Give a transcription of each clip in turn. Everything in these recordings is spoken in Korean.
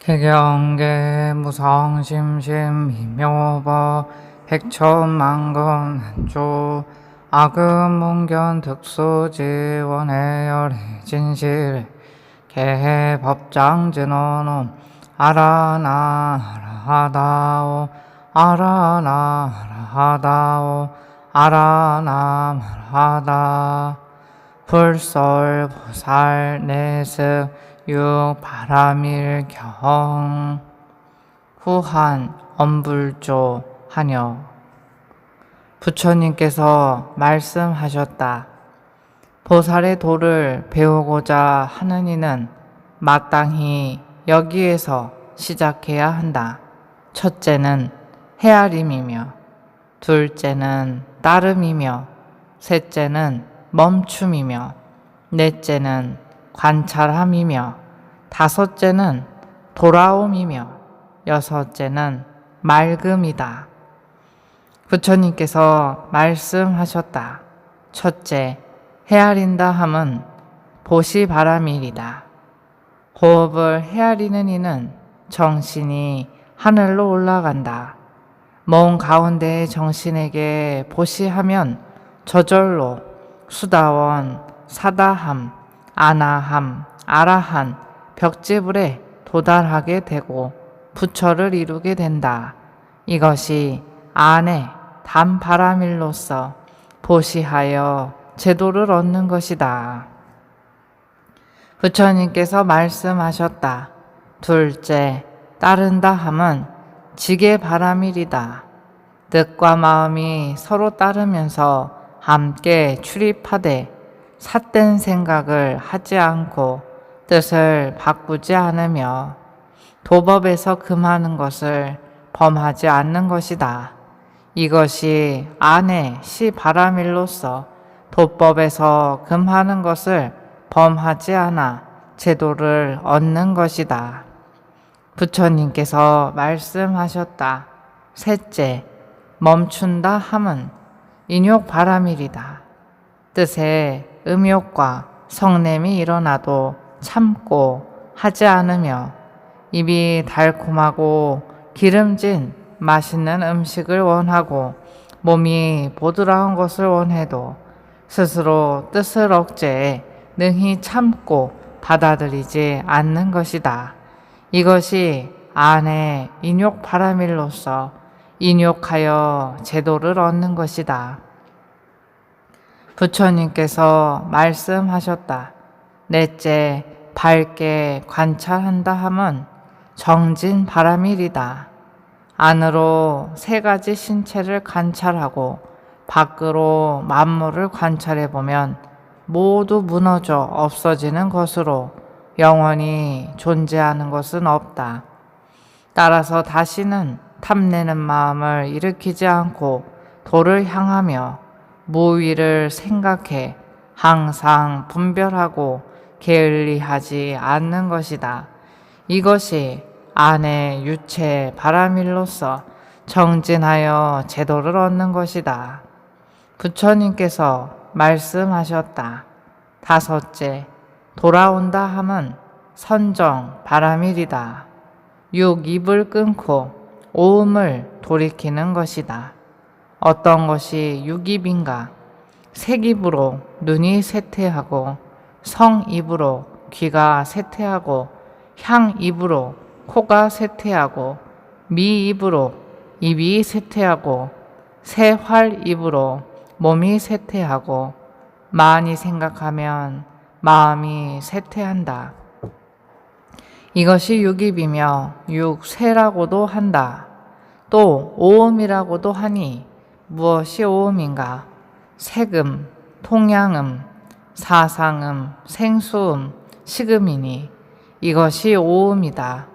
개경계 무성심심 미묘법 핵천만건 한조 악음문견 특수지원의 열애 진실 개법장진언음 아라나 아라하다오 아라나 아라하다오 아라나 말하다. 불설 보살 내습 육 바람일 경 후한 엄불조 하녀 부처님께서 말씀하셨다. 보살의 도를 배우고자 하는 이는 마땅히 여기에서 시작해야 한다. 첫째는 헤아림이며, 둘째는 따름이며, 셋째는 멈춤이며, 넷째는 관찰함이며, 다섯째는 돌아옴이며, 여섯째는 맑음이다. 부처님께서 말씀하셨다. 첫째, 헤아린다 함은 보시 바람일이다. 호흡을 헤아리는 이는 정신이 하늘로 올라간다. 먼 가운데의 정신에게 보시하면 저절로 수다원, 사다함, 아나함, 아라한, 벽지불에 도달하게 되고 부처를 이루게 된다. 이것이 안에 단바람일로서 보시하여 제도를 얻는 것이다. 부처님께서 말씀하셨다. 둘째, 따른다 함은 지게 바람일이다. 뜻과 마음이 서로 따르면서 함께 출입하되 삿된 생각을 하지 않고 뜻을 바꾸지 않으며 도법에서 금하는 것을 범하지 않는 것이다. 이것이 안에 시 바람일로서 도법에서 금하는 것을 범하지 않아 제도를 얻는 것이다. 부처님께서 말씀하셨다. 셋째, 멈춘다 함은 인욕 바람일이다. 뜻에 음욕과 성냄이 일어나도 참고 하지 않으며 입이 달콤하고 기름진 맛있는 음식을 원하고 몸이 보드라운 것을 원해도 스스로 뜻을 억제해 능히 참고 받아들이지 않는 것이다. 이것이 안에 인욕 바람일로서 인욕하여 제도를 얻는 것이다. 부처님께서 말씀하셨다. 넷째, 밝게 관찰한다 함은 정진 바람일이다. 안으로 세 가지 신체를 관찰하고 밖으로 만물을 관찰해 보면 모두 무너져 없어지는 것으로 영원히 존재하는 것은 없다. 따라서 다시는 탐내는 마음을 일으키지 않고 도를 향하며 무위를 생각해 항상 분별하고 게을리하지 않는 것이다. 이것이 안의 유체 바람일로서 정진하여 제도를 얻는 것이다. 부처님께서 말씀하셨다. 다섯째, 돌아온다 함은 선정 바람일이다. 육 입을 끊고 오음을 돌이키는 것이다. 어떤 것이 육입인가? 색입으로 눈이 쇠퇴하고 성입으로 귀가 쇠퇴하고 향입으로 코가 쇠퇴하고 미입으로 입이 쇠퇴하고 새활입으로 몸이 쇠퇴하고 많이 생각하면 마음이 쇠퇴한다. 이것이 육입이며 육쇠라고도 한다. 또 오음이라고도 하니 무엇이 오음인가? 세금, 통양음, 사상음, 생수음, 식음이니 이것이 오음이다.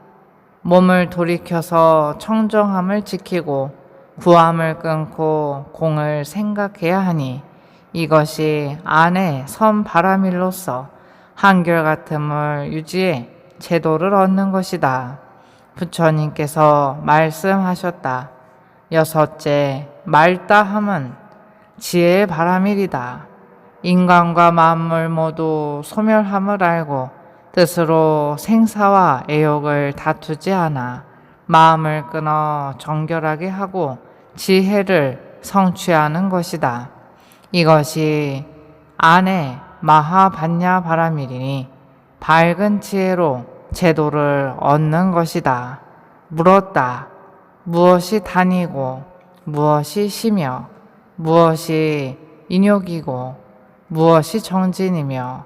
몸을 돌이켜서 청정함을 지키고 구함을 끊고 공을 생각해야 하니 이것이 안에 선 바람일로서 한결같음을 유지해 제도를 얻는 것이다. 부처님께서 말씀하셨다. 여섯째, 말다함은 지혜의 바람일이다. 인간과 만물 모두 소멸함을 알고 뜻으로 생사와 애욕을 다투지 않아 마음을 끊어 정결하게 하고 지혜를 성취하는 것이다. 이것이 안에 마하반야 바라밀이니 밝은 지혜로 제도를 얻는 것이다. 물었다. 무엇이 단이고 무엇이 시며 무엇이 인욕이고 무엇이 정진이며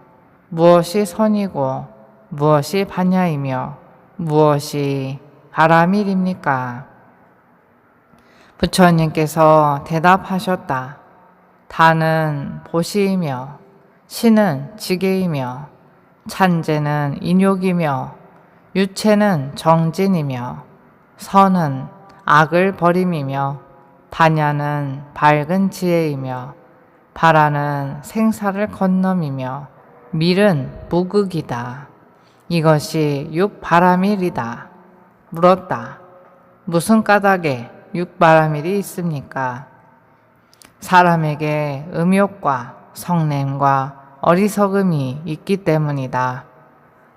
무엇이 선이고 무엇이 반야이며 무엇이 바라밀입니까? 부처님께서 대답하셨다. 다는 보시이며 신은 지게이며 찬제는 인욕이며 유체는 정진이며 선은 악을 버림이며 반야는 밝은 지혜이며 바라는 생사를 건넘이며 밀은 무극이다. 이것이 육바라밀이다. 물었다. 무슨 까닭에 육바라밀이 있습니까? 사람에게 음욕과 성냄과 어리석음이 있기 때문이다.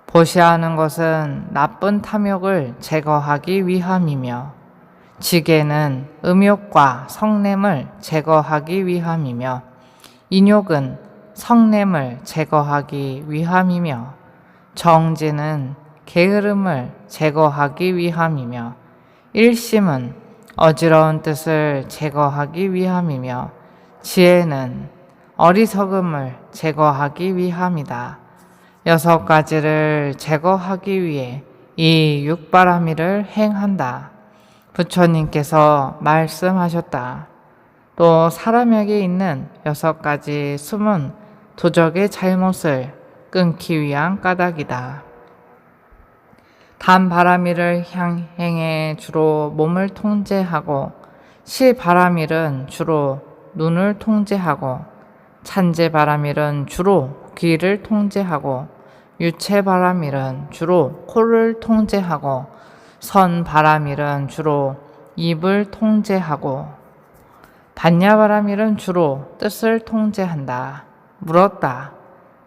보시하는 것은 나쁜 탐욕을 제거하기 위함이며, 지게는 음욕과 성냄을 제거하기 위함이며, 인욕은 성냄을 제거하기 위함이며, 정진은 게으름을 제거하기 위함이며, 일심은 어지러운 뜻을 제거하기 위함이며, 지혜는 어리석음을 제거하기 위함이다. 여섯 가지를 제거하기 위해 이 육바라밀을 행한다. 부처님께서 말씀하셨다. 또 사람에게 있는 여섯 가지 숨은 도적의 잘못을 끊기 위한 까닭이다. 단바라밀을 향행해 주로 몸을 통제하고 시바라밀은 주로 눈을 통제하고 찬제바라밀은 주로 귀를 통제하고 유체바라밀은 주로 코를 통제하고 선바라밀은 주로 입을 통제하고 반야바라밀은 주로 뜻을 통제한다. 물었다.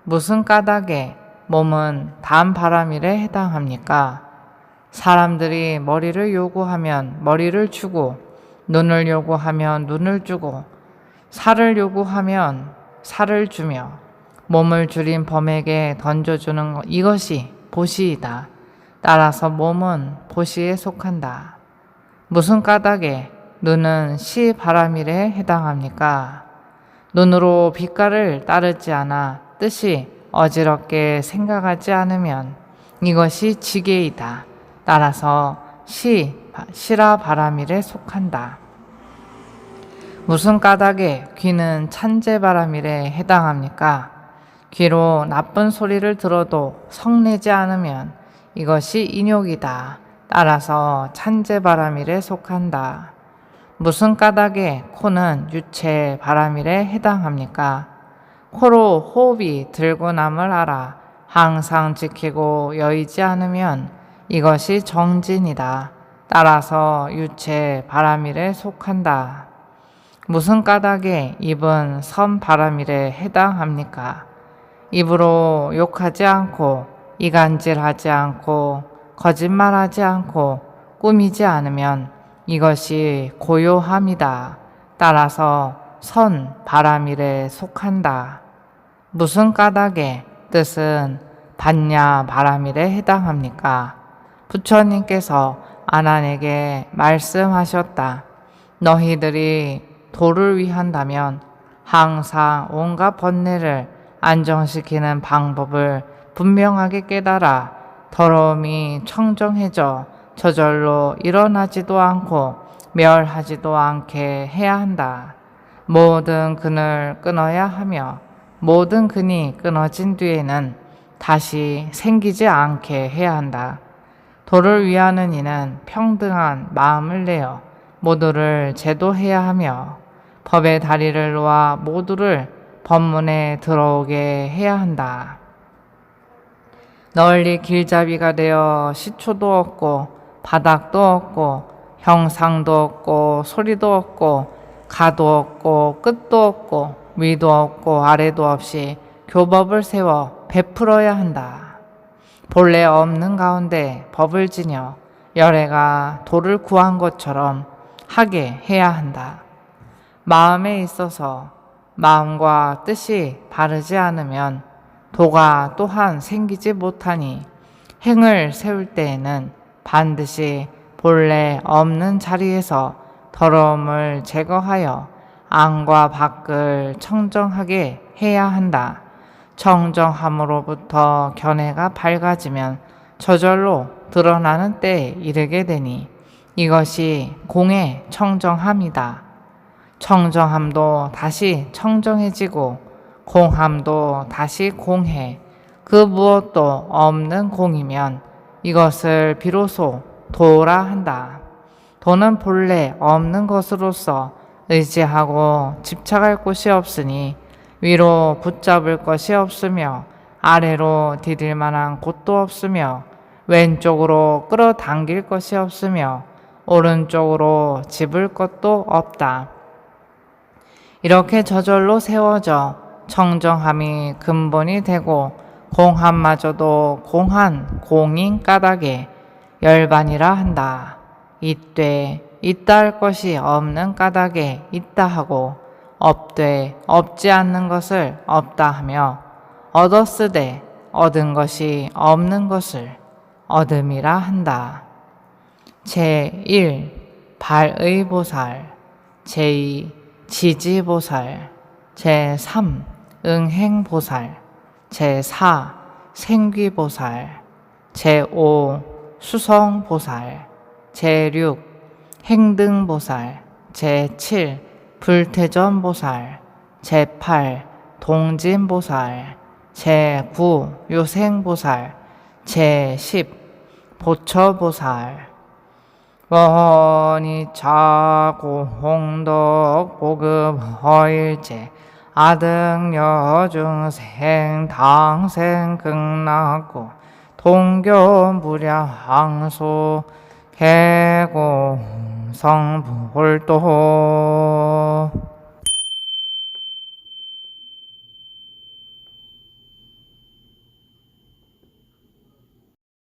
무슨 까닭에 몸은 단바라밀에 해당합니까? 사람들이 머리를 요구하면 머리를 주고 눈을 요구하면 눈을 주고 살을 요구하면 살을 주며 몸을 줄인 범에게 던져주는 것, 이것이 보시이다. 따라서 몸은 보시에 속한다. 무슨 까닭에 눈은 시 바라밀에 해당합니까? 눈으로 빛깔을 따르지 않아 뜻이 어지럽게 생각하지 않으면 이것이 지게이다. 따라서 시, 시라 바라밀에 속한다. 무슨 까닭에 귀는 찬제바라밀에 해당합니까? 귀로 나쁜 소리를 들어도 성내지 않으면 이것이 인욕이다. 따라서 찬제바라밀에 속한다. 무슨 까닭에 코는 유체 바라밀에 해당합니까? 코로 호흡이 들고 남을 알아 항상 지키고 여의지 않으면 이것이 정진이다. 따라서 유체 바라밀에 속한다. 무슨 까닭에 입은 선 바라밀에 해당합니까? 입으로 욕하지 않고 이간질하지 않고 거짓말하지 않고 꾸미지 않으면 이것이 고요함이다. 따라서 선 바라밀에 속한다. 무슨 까닭에 뜻은 반야 바라밀에 해당합니까? 부처님께서 아난에게 말씀하셨다. 너희들이 도를 위한다면 항상 온갖 번뇌를 안정시키는 방법을 분명하게 깨달아 더러움이 청정해져 저절로 일어나지도 않고 멸하지도 않게 해야 한다. 모든 근을 끊어야 하며 모든 근이 끊어진 뒤에는 다시 생기지 않게 해야 한다. 도를 위하는 이는 평등한 마음을 내어 모두를 제도해야 하며 법의 다리를 놓아 모두를 법문에 들어오게 해야 한다. 널리 길잡이가 되어 시초도 없고 바닥도 없고 형상도 없고 소리도 없고 가도 없고 끝도 없고 위도 없고 아래도 없이 교법을 세워 베풀어야 한다. 본래 없는 가운데 법을 지녀 열애가 도를 구한 것처럼 하게 해야 한다. 마음에 있어서 마음과 뜻이 다르지 않으면 도가 또한 생기지 못하니 행을 세울 때에는 반드시 본래 없는 자리에서 더러움을 제거하여 안과 밖을 청정하게 해야 한다. 청정함으로부터 견해가 밝아지면 저절로 드러나는 때에 이르게 되니 이것이 공의 청정함이다. 청정함도 다시 청정해지고 공함도 다시 공해 그 무엇도 없는 공이면 이것을 비로소 도라 한다. 도는 본래 없는 것으로서 의지하고 집착할 곳이 없으니 위로 붙잡을 것이 없으며 아래로 디딜 만한 곳도 없으며 왼쪽으로 끌어당길 것이 없으며 오른쪽으로 집을 것도 없다. 이렇게 저절로 세워져 청정함이 근본이 되고 공함마저도 공한 공인 까닭에 열반이라 한다. 이때 있다 할 것이 없는 까닭에 있다 하고 없되 없지 않는 것을 없다 하며 얻었으되 얻은 것이 없는 것을 얻음이라 한다. 제1 발의 보살 제2 지지 보살 제3 응행 보살 제4 생귀 보살 제5 수성 보살 제6 행등 보살 제7 불태전 보살 제8 동진 보살 제9 요생 보살 제10 보처 보살. 원이차 고홍덕 보급 허일제 아등 여중생 당생 극락고 동교 무량 항소 개고 성불도